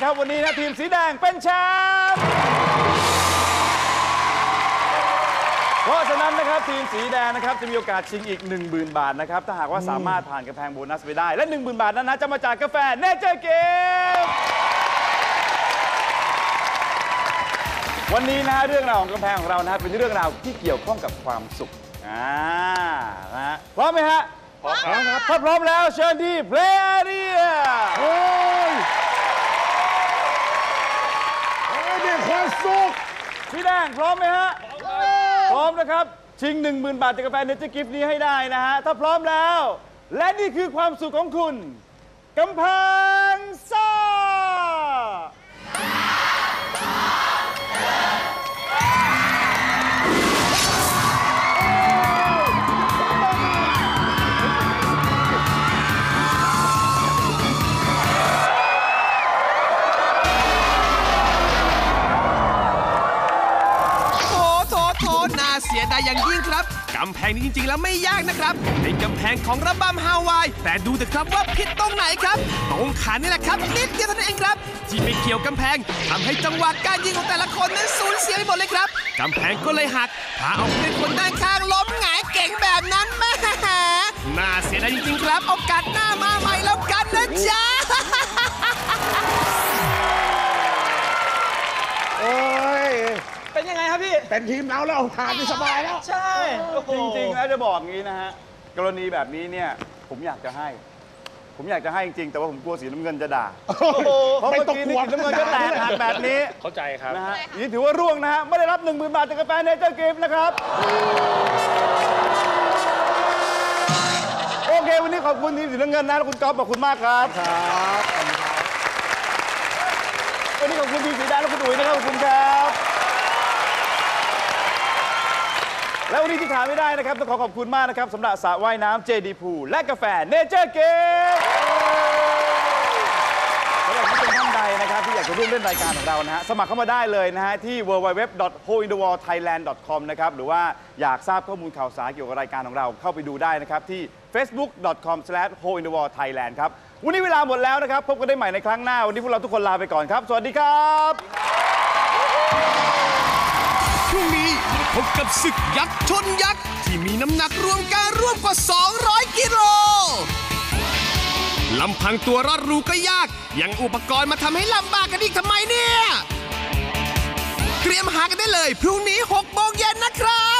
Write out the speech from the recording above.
นะครับ วันนี้นะทีมสีแดงเป็นแชมป์เพราะฉะนั้นนะครับทีมสีแดงนะครับจะมีโอกาสชิงอีก 10,000 บาทนะครับถ้าหากว่าสามารถผ่านกำแพงโบนัสไปได้ และ 10,000 บาทนั้นนะจะมาจากกาแฟเนเจอร์เกมวันนี้นะฮะเรื่องราวของกำแพงของเรานะฮะเป็นเรื่องราวที่เกี่ยวข้องกับความสุขอ่านะฮะพร้อมไหมฮะพร้อมครับถ้าพร้อมแล้วเชิญที่เพลย์เรีย สุขพี่แดงพร้อมไหมฮะ พร้อมนะครับ ชิง 1 0,000 บาทจากกาแฟเนเจอร์กิฟต์นี้ให้ได้นะฮะ ถ้าพร้อมแล้ว และนี่คือความสุขของคุณกำแพงำแพงนี้จริง ๆ แล้วไม่ยากนะครับ เป็นกำแพงของระบำฮาวาย แต่ดูเถอะครับว่าผิดตรงไหนครับ ตรงขานี่แหละครับ นิดเดียวเท่านั้นเองครับ ที่ไม่เกี่ยวกำแพงทำให้จังหวะการยิงของแต่ละคนนั้นสูญเสียไปหมดเลยครับกำแพงก็เลยหักพาเอาเล่นคนด้านข้างล้มหงายเก่งแบบนั้นแม่น่าเสียดายจริงๆครับโอกาสหน้ามาใหม่แล้วกันนะจ๊ะโอ้ ครับพี่ เป็นทีมเราแล้วผ่านไปสบายแล้ว ใช่โอ้โหจริงๆแล้วจะบอกงี้นะฮะ กรณีแบบนี้เนี่ย ผมอยากจะให้ ผมอยากจะให้จริงๆแต่ว่าผมกลัวสีน้ำเงินจะด่าเพราะไม่เมื่อต้องกี้กลันี่วสีน้ำเงินก็แตกหักแบบนี้ เข้าใจครับนะฮะนี่ถือว่าร่วงนะฮะ ไม่ได้รับ 1 0,000 บาทจากกาแฟเนเจอร์กิฟต์นะครับโอเค วันนี้ขอบคุณทีมสีน้ำเงินนะและคุณก๊อฟขอบคุณมากครับครับขอบคุณครับวันนี้ขอบคุณทีมสีแดงและคุณอุ๋ยนะครับขอบคุณ นี้ที่ขาดไม่ได้นะครับ ต้องขอขอบคุณมากนะครับสำหรับสระว่ายน้ำ JD Pool และกาแฟเนเจอร์เกมสำหรับผู้ชมท่านใดนะครับที่อยากจะร่วมเล่นรายการของเรานะฮะสมัครเข้ามาได้เลยนะฮะที่ www.hointhewallthailand.com นะครับหรือว่าอยากทราบข้อมูลข่าวสารเกี่ยวกับรายการของเราเข้าไปดูได้นะครับที่ facebook.com/hointhewallthailand ครับวันนี้เวลาหมดแล้วนะครับ พบกันได้ใหม่ในครั้งหน้า วันนี้พวกเราทุกคนลาไปก่อนครับ สวัสดีครับ พบกับศึกยักษ์ชนยักษ์ ที่มีน้ำหนักรวมกันร่วมกว่า 200 กิโลลำพังตัวรอดรูก็ยาก ยังอุปกรณ์มาทำให้ลำบากกันอีกทำไมเนี่ย เตรียมหากันได้เลย พรุ่งนี้6โมงเย็นนะครับ